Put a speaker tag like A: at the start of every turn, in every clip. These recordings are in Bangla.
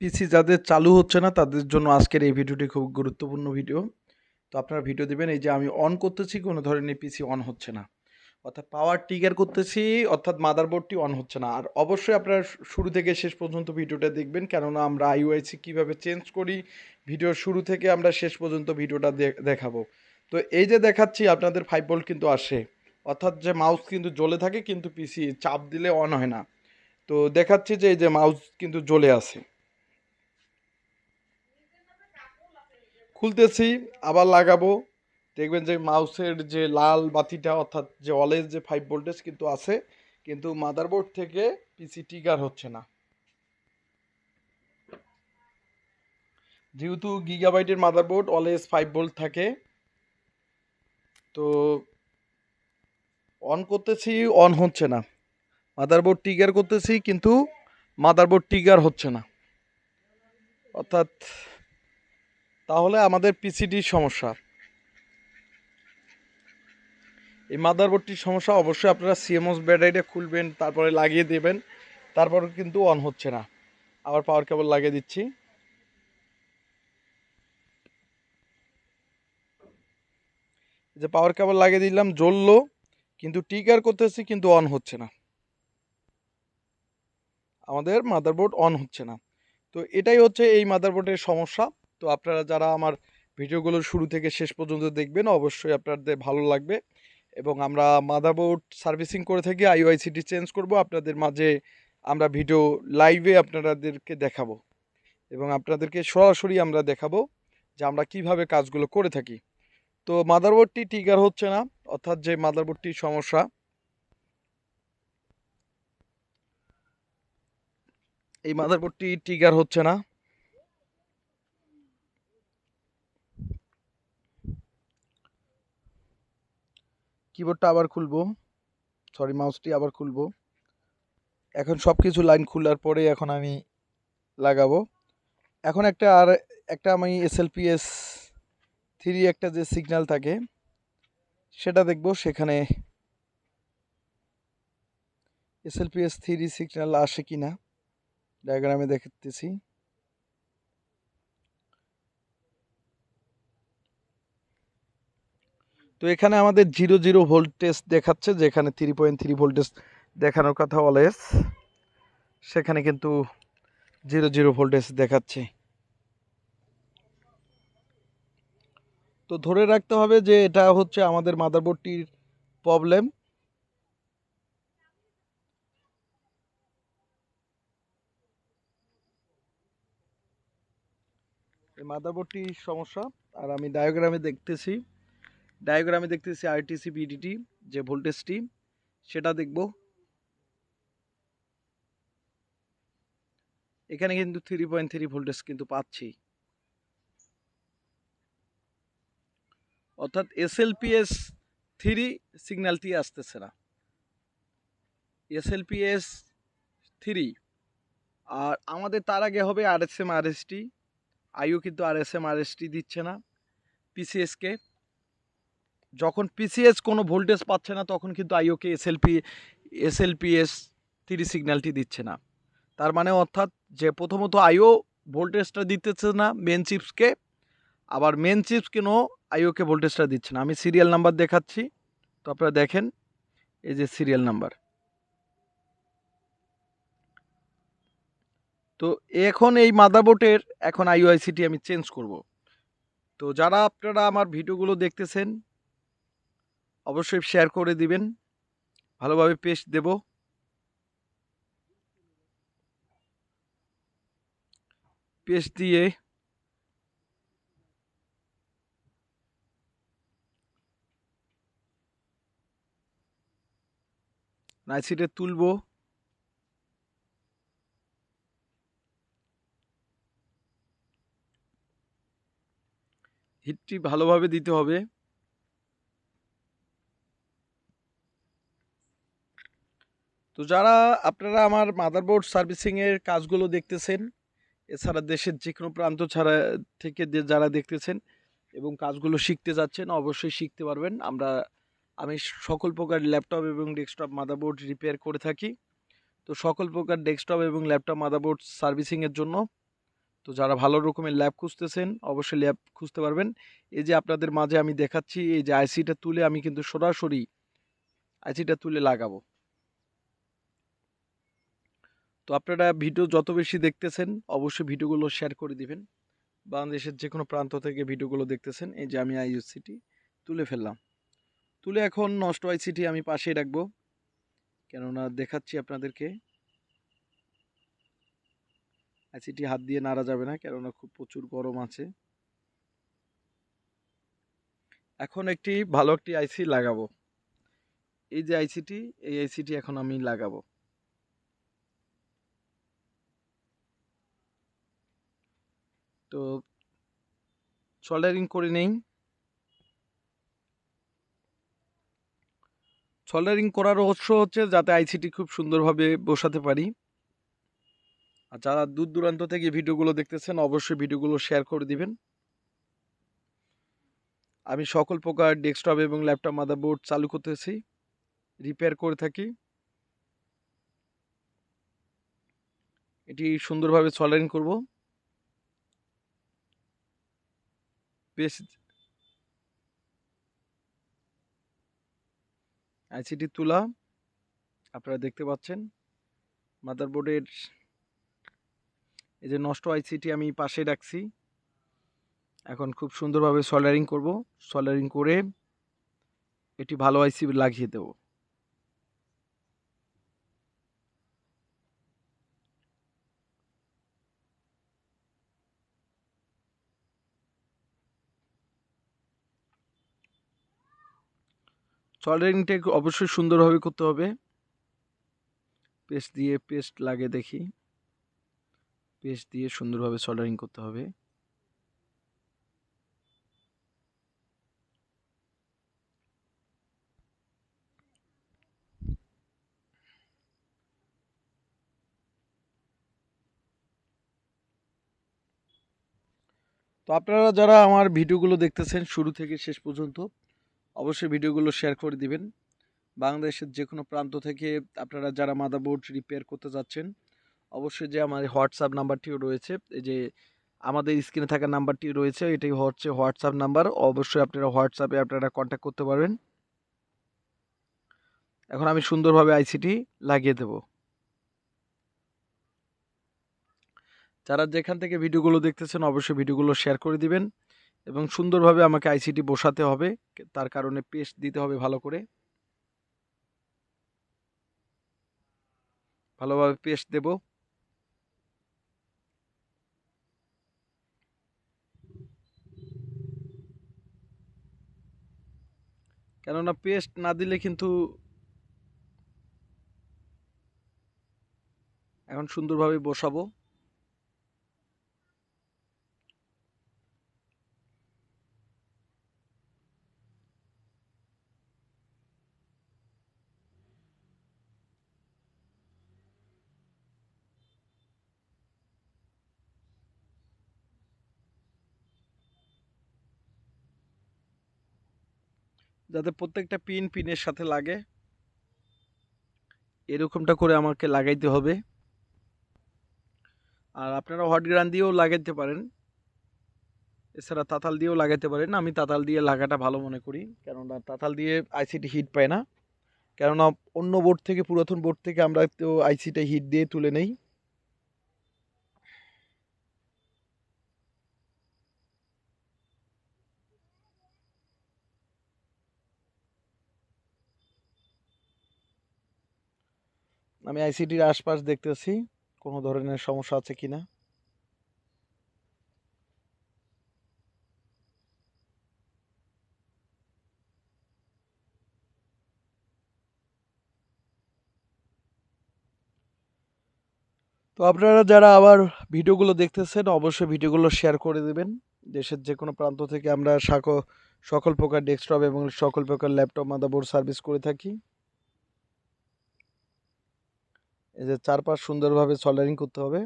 A: পিসি যাদের চালু হচ্ছে না, তাদের জন্য আজকের এই ভিডিওটি খুব গুরুত্বপূর্ণ ভিডিও তো আপনারা ভিডিও দেবেন, এই যে আমি অন করতেছি, কোনো ধরনের পিসি অন হচ্ছে না। অর্থাৎ পাওয়ার ট্রিগার করতেছি, অর্থাৎ মাদারবোর্ডটি অন হচ্ছে না। আর অবশ্যই আপনারা শুরু থেকে শেষ পর্যন্ত ভিডিওটা দেখবেন, কেননা আমরা আইওআইসি কীভাবে চেঞ্জ করি ভিডিওর শুরু থেকে আমরা শেষ পর্যন্ত ভিডিওটা দেখাবো। তো এই যে দেখাচ্ছি, আপনাদের ফাইভ ভোল্ট কিন্তু আসে। অর্থাৎ যে মাউস কিন্তু জ্বলে থাকে, কিন্তু পিসি চাপ দিলে অন হয় না। তো দেখাচ্ছি যে এই যে মাউস কিন্তু জ্বলে আছে। খুলতেছি, আবার লাগাবো। দেখবেন যে মাউসের যে লাল বাতিটা, অর্থাৎ যে অলেজ যে ফাইভ ভোল্টেজ কিন্তু আছে, কিন্তু মাদারবোর্ড থেকে পিসি ট্রিগার হচ্ছে না। যেহেতু গিগাবাইটের মাদারবোর্ড অলওয়েজ ফাইভ ভোল্ট থাকে। তো অন করতেছি অন হচ্ছে না। মাদারবোর্ড ট্রিগার করতেছি, কিন্তু মাদারবোর্ড ট্রিগার হচ্ছে না। অর্থাৎ তাহলে আমাদের পিসিডির সমস্যা। এই মাদারবোর্ডটির সমস্যা অবশ্যই আপনারা সিএমওস ব্যাটারিটা খুলবেন, তারপরে লাগিয়ে দেবেন, তারপর কিন্তু অন হচ্ছে না। আবার পাওয়ার কেবল লাগিয়ে দিচ্ছি। যে পাওয়ার কেবল লাগিয়ে দিলাম, জ্বললো, কিন্তু টিকার করতেছি, কিন্তু অন হচ্ছে না। আমাদের মাদারবোর্ড অন হচ্ছে না। তো এটাই হচ্ছে এই মাদারবোর্ডের সমস্যা। তো আপনারা যারা আমার ভিডিওগুলো শুরু থেকে শেষ পর্যন্ত দেখবেন, অবশ্যই আপনাদের ভালো লাগবে এবং আমরা মাদারবোর্ড সার্ভিসিং করে থাকি আইওআইসিটি চেঞ্জ করব। আপনাদের মাঝে আমরা ভিডিও লাইভে আপনাদেরকে দেখাবো এবং আপনাদেরকে সরাসরি আমরা দেখাবো যে আমরা কীভাবে কাজগুলো করে থাকি। তো মাদারবোর্ডটি ট্রিগার হচ্ছে না, অর্থাৎ যে মাদারবোর্ডটির সমস্যা। এই মাদারবোর্ডটি ট্রিগার হচ্ছে না। কিবোর্ডটা আবার খুলবো। সরি মাউসটি আবার খুলবো। এখন সব কিছু লাইন খোলার পরে এখন আমি লাগাবো। এখন একটা আর একটা আমি এসএলপিএস থ্রি একটা যে সিগন্যাল থাকে, সেটা দেখব সেখানে এসএলপিএস থ্রি সিগন্যাল আসে কি না ডায়াগ্রামে দেখতেছি। তো এখানে আমাদের জিরো জিরো ভোল্টেজ দেখাচ্ছে, যেখানে থ্রি পয়েন্ট থ্রি ভোল্টেজ দেখানোর কথা অলওয়েজ। সেখানে কিন্তু জিরো জিরো ভোল্টেজ দেখাচ্ছে। তো ধরে রাখতে হবে যে এটা হচ্ছে আমাদের মাদারবোর্ডটির প্রবলেম। মাদারবোর্ডটির সমস্যা, আর আমি ডায়োগ্রামে দেখতেছি। ডায়াগ্রামে দেখতেছি আরটিসি বিডিটি যে ভোল্টেজটি সেটা দেখব। এখানে কিন্তু থ্রি পয়েন্ট থ্রি ভোল্টেজ কিন্তু পাচ্ছি। অর্থাৎ এসএলপিএস থ্রি সিগন্যালটি আসতেছে না। এসএলপিএস থ্রি, আর আমাদের তার আগে হবে R S M RSM RST IO কিন্তু R S M RSM RST দিচ্ছে না। পিসিএসকে যখন পিসিএস কোনো ভোল্টেজ পাচ্ছে না, তখন কিন্তু আইওকে এসএলপি এসএলপিএস থ্রি সিগন্যালটি দিচ্ছে না। তার মানে অর্থাৎ যে প্রথমত আইও ভোল্টেজটা দিতেছে না মেন চিপসকে আবার মেন চিপস কেন আইওকে ভোল্টেজটা দিচ্ছে না। আমি সিরিয়াল নাম্বার দেখাচ্ছি। তো আপনারা দেখেন, এই যে সিরিয়াল নাম্বার তো এখন এই মাদারবোর্ডের এখন আইওআইসিটি আমি চেঞ্জ করব। তো যারা আপনারা আমার ভিডিওগুলো দেখতেছেন অবশ্যই শেয়ার করে দিবেন। ভালোভাবে পেস্ট দেব। পেস্ট দিয়ে নাইসিটে তুলবো। হিটটি ভালোভাবে দিতে হবে। তো যারা আপনারা আমার মাদারবোর্ড সার্ভিসিংয়ের কাজগুলো দেখতেছেন, এছাড়া দেশের যে কোনো প্রান্ত ছাড়া থেকে যারা দেখতেছেন এবং কাজগুলো শিখতে যাচ্ছেন, অবশ্যই শিখতে পারবেন। আমরা, আমি সকল প্রকার ল্যাপটপ এবং ডেস্কটপ মাদারবোর্ড রিপেয়ার করে থাকি। তো সকল প্রকার ডেস্কটপ এবং ল্যাপটপ মাদারবোর্ড সার্ভিসিংয়ের জন্য, তো যারা ভালো রকমের ল্যাব খুঁজতেছেন, অবশ্যই ল্যাব খুঁজতে পারবেন। এই যে আপনাদের মাঝে আমি দেখাচ্ছি, এই যে আইসিটা তুলে আমি কিন্তু সরাসরি আইসিটা তুলে লাগাবো। তো আপনারা ভিডিও যত বেশি দেখতেছেন, অবশ্যই ভিডিওগুলো শেয়ার করে দিবেন। বাংলাদেশের যে কোনো প্রান্ত থেকে ভিডিওগুলো দেখতেছেন, এই যে আমি আইইউসিটি তুলে ফেললাম। তুলে এখন নষ্ট আইসিটি আমি পাশেই রাখব। কেননা দেখাচ্ছি আপনাদেরকে। আইসিটি হাত দিয়ে নাড়া যাবে না, কেননা খুব প্রচুর গরম আছে। এখন একটি ভালো একটি আইসি লাগাবো। এই যে আইসিটি এই আইসিটি এখন আমি লাগাবো। তো সোল্ডারিং করে নেই। সোল্ডারিং করার রহস্য হচ্ছে যাতে আইসিটি খুব সুন্দরভাবে বসাতে পারি। আর যারা দূর দূরান্ত থেকে ভিডিওগুলো দেখতেছেন, অবশ্যই ভিডিওগুলো শেয়ার করে দিবেন। আমি সকল প্রকার ডেস্কটপ এবং ল্যাপটপ মাদারবোর্ড চালু করতেছি রিপেয়ার করে থাকি। এটি সুন্দরভাবে সোল্ডারিং করব। বেশ আইসিটি তুলা, আপনারা দেখতে পাচ্ছেন। মাদারবোর্ডের এই যে নষ্ট আইসিটি আমি পাশে রাখছি। এখন খুব সুন্দরভাবে সলারিং করব। সলারিং করে এটি ভালো আইসি লাগিয়ে দেব। সোল্ডারিংটা অবশ্যই সুন্দরভাবে করতে হবে। পেস্ট দিয়ে পেস্ট লাগে দেখি। পেস্ট দিয়ে সুন্দরভাবে সোল্ডারিং করতে হবে। তো আপনারা যারা আমার ভিডিওগুলো দেখতেছেন, শুরু থেকে শেষ পর্যন্ত অবশ্যই ভিডিওগুলো শেয়ার করে দিবেন। বাংলাদেশের যে কোনো প্রান্ত থেকে আপনারা যারা মাদারবোর্ড রিপেয়ার করতে যাচ্ছেন, অবশ্যই যে আমার হোয়াটসঅ্যাপ নাম্বারটিও রয়েছে, এই যে আমাদের স্ক্রিনে থাকা নাম্বারটি রয়েছে, এটাই হচ্ছে হোয়াটসঅ্যাপ নাম্বার। অবশ্যই আপনারা হোয়াটসঅ্যাপে আপনারা কন্ট্যাক্ট করতে পারবেন। এখন আমি সুন্দরভাবে আইসিটি লাগিয়ে দেব। যারা যেখান থেকে ভিডিওগুলো দেখতেছেন, অবশ্যই ভিডিওগুলো শেয়ার করে দিবেন। এবং সুন্দরভাবে আমাকে আইসিটি বসাতে হবে। তার কারণে পেস্ট দিতে হবে ভালো করে। ভালোভাবে পেস্ট দেব। কেননা পেস্ট না দিলে কিন্তু এখন সুন্দরভাবে বসাবো। যাতে প্রত্যেকটা পিন পিনের সাথে লাগে। এরকমটা করে আমাকে লাগাইতে হবে। আর আপনারা হট গ্রান দিয়েও লাগাইতে পারেন। এছাড়া তাতাল দিয়েও লাগাইতে পারেন। আমি তাতাল দিয়ে লাগাটা ভালো মনে করি। কেননা তাতাল দিয়ে আইসিটি হিট পায় না। কেননা অন্য বোর্ড থেকে, পুরাতন বোর্ড থেকে আমরা তো আইসিটা হিট দিয়ে তুলে নেই। আমি আইসিটির আশপাশ দেখতেছি, কোনো ধরনের সমস্যা আছে কিনা? তো আপনারা যারা আবার ভিডিওগুলো দেখতেছেন, অবশ্যই ভিডিওগুলো শেয়ার করে দেবেন। দেশের যে কোনো প্রান্ত থেকে আমরা সকল প্রকার ডেস্কটপ এবং সকল প্রকার ল্যাপটপ মাদারবোর্ড সার্ভিস করে থাকি। এই যে চারপাশ সুন্দরভাবে সল্ডারিং করতে হবে।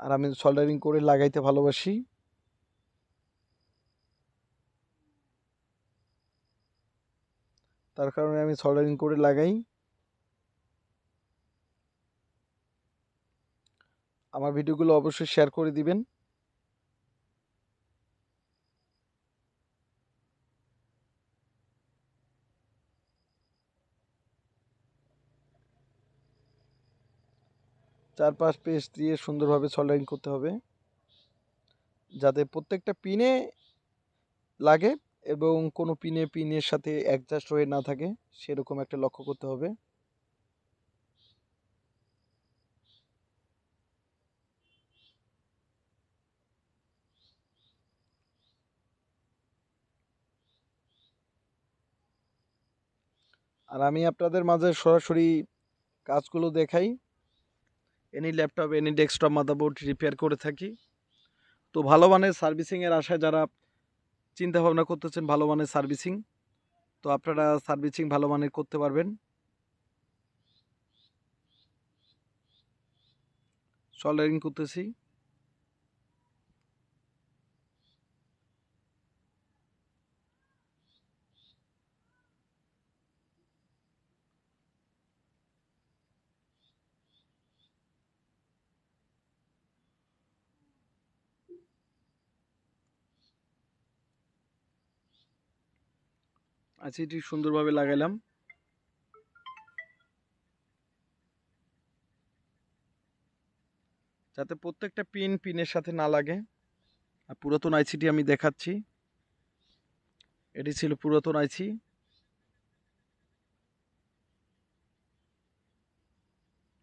A: আর আমি সল্ডারিং করে লাগাইতে ভালোবাসি। তার কারণে আমি সল্ডারিং করে লাগাই। আমার ভিডিওগুলো অবশ্যই শেয়ার করে দিবেন। চার পাঁচ দিয়ে সুন্দরভাবে সল্ডারিং করতে হবে। যাতে প্রত্যেকটা পিনে লাগে এবং কোনো পিনে পিনের সাথে অ্যাডজাস্ট হয়ে না থাকে, সেরকম একটা লক্ষ্য করতে হবে। আর আমি আপনাদের মাঝে সরাসরি কাজগুলো দেখাই। Any laptop any desktop motherboard repair করে থাকি। তো ভালো মানের সার্ভিসিংয়ের আশায় যারা চিন্তা ভাবনা করতেছেন ভালো মানের সার্ভিসিং তো আপনারা সার্ভিসিং ভালো মানের করতে পারবেন। সল্ডারিং করতেছি। আচ্ছা এটি সুন্দরভাবে লাগাইলাম। যাতে প্রত্যেকটা পিন পিনের সাথে না লাগে। আর পুরাতন আইসিটি আমি দেখাচ্ছি। এটি ছিল পুরাতন আইসি।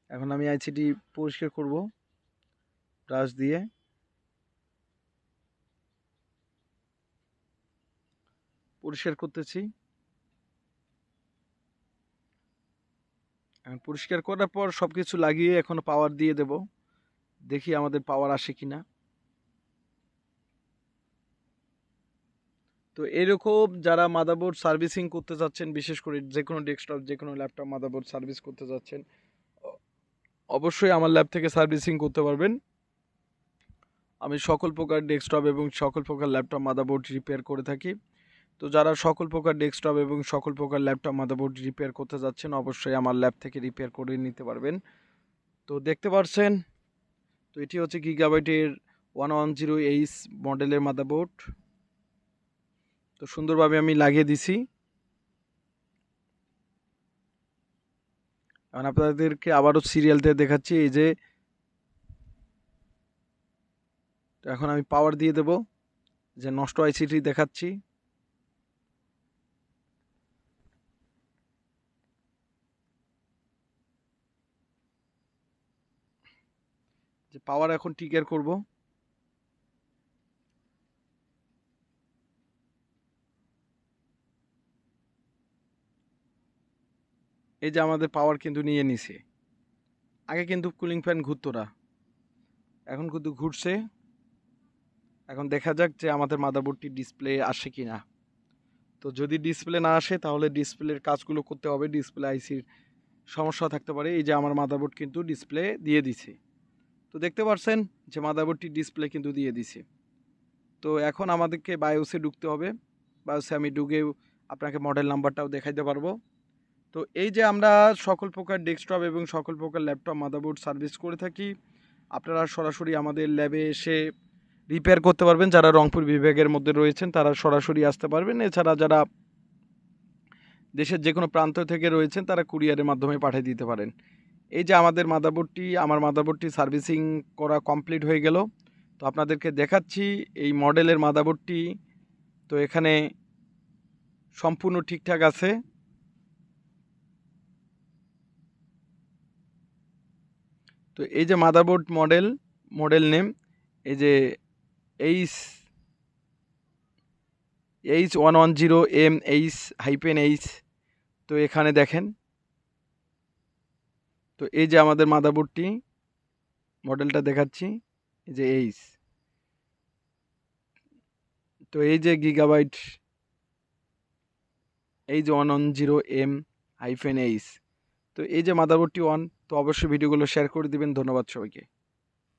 A: এখন আমি আইসিটি পরিষ্কার করব। ব্রাশ দিয়ে। পরিষ্কার করতেছি। এখন পরিষ্কার করার পর সব কিছু লাগিয়ে এখন পাওয়ার দিয়ে দেব। দেখি আমাদের পাওয়ার আসে কি না তো এরকম যারা মাদারবোর্ড সার্ভিসিং করতে যাচ্ছেন, বিশেষ করে যে কোনো ডেস্কটপ যে কোনো ল্যাপটপ মাদারবোর্ড সার্ভিস করতে যাচ্ছেন, অবশ্যই আমার ল্যাব থেকে সার্ভিসিং করতে পারবেন। আমি সকল প্রকার ডেস্কটপ এবং সকল প্রকার ল্যাপটপ মাদারবোর্ড রিপেয়ার করে থাকি। তো যারা সকল প্রকার ডেস্কটপ এবং সকল প্রকার ল্যাপটপ মাদারবোর্ড রিপেয়ার করতে যাচ্ছেন, অবশ্যই আমার ল্যাব থেকে রিপেয়ার করে নিতে পারবেন। তো দেখতে পাচ্ছেন তো এটি হচ্ছে গিগাবাইটের ওয়ান ওয়ান জিরো এইচ মডেলের মাদারবোর্ড। তো সুন্দরভাবে আমি লাগিয়ে দিছি। এখন আপনাদেরকে আবারও সিরিয়াল দিয়ে দেখাচ্ছি, এই যে। তো এখন আমি পাওয়ার দিয়ে দেব, যে নষ্ট আইসিটি দেখাচ্ছি। যে পাওয়ার এখন টিকার করব। এই যে আমাদের পাওয়ার কিন্তু নিয়ে নিছে। আগে কিন্তু কুলিং ফ্যান ঘুরতো না। এখন কিন্তু ঘুরছে। এখন দেখা যাক যে আমাদের মাদারবোর্ডটি ডিসপ্লে আসে কি না তো যদি ডিসপ্লে না আসে, তাহলে ডিসপ্লের কাজগুলো করতে হবে। ডিসপ্লে আইসির সমস্যা থাকতে পারে। এই যে আমার মাদারবোর্ড কিন্তু ডিসপ্লে দিয়ে দিছে। তো দেখতে পাচ্ছেন যে মাদারবোর্ডটি ডিসপ্লে কিন্তু দিয়ে দিছে তো এখন আমাদেরকে বায়োসে ঢুকতে হবে। বায়োসে আমি ঢুকে আপনাকে মডেল নাম্বারটাও দেখাইতে পারব। তো এই যে আমরা সকল প্রকার ডেস্কটপ এবং সকল প্রকার ল্যাপটপ মাদারবোর্ড সার্ভিস করে থাকি, আপনারা সরাসরি আমাদের ল্যাবে এসে রিপেয়ার করতে পারবেন। যারা রংপুর বিভাগের মধ্যে রয়েছেন, তারা সরাসরি আসতে পারবেন। এছাড়া যারা দেশের যে কোনো প্রান্ত থেকে রয়েছেন, তারা কুরিয়ারের মাধ্যমে পাঠিয়ে দিতে পারেন। এই যে আমাদের মাদারবোর্ডটি, আমার মাদারবোর্ডটি সার্ভিসিং করা কমপ্লিট হয়ে গেল। তো আপনাদেরকে দেখাচ্ছি এই মডেলের মাদারবোর্ডটি। তো এখানে সম্পূর্ণ ঠিকঠাক আছে। তো এই যে মাদারবোর্ড মডেল মডেল নেম, এই যে H H one one zero M H, hyphen H. তো এখানে দেখেন তো এই যে আমাদের মাদাবোর্ডটি মডেলটা দেখাচ্ছি, এই যে এইস তো এই যে গিগাবাইট এই যে one one zero M hyphen H তো এই যে মাদারবোর্ডটি ওয়ান তো অবশ্যই ভিডিওগুলো শেয়ার করে দিবেন। ধন্যবাদ সবাইকে।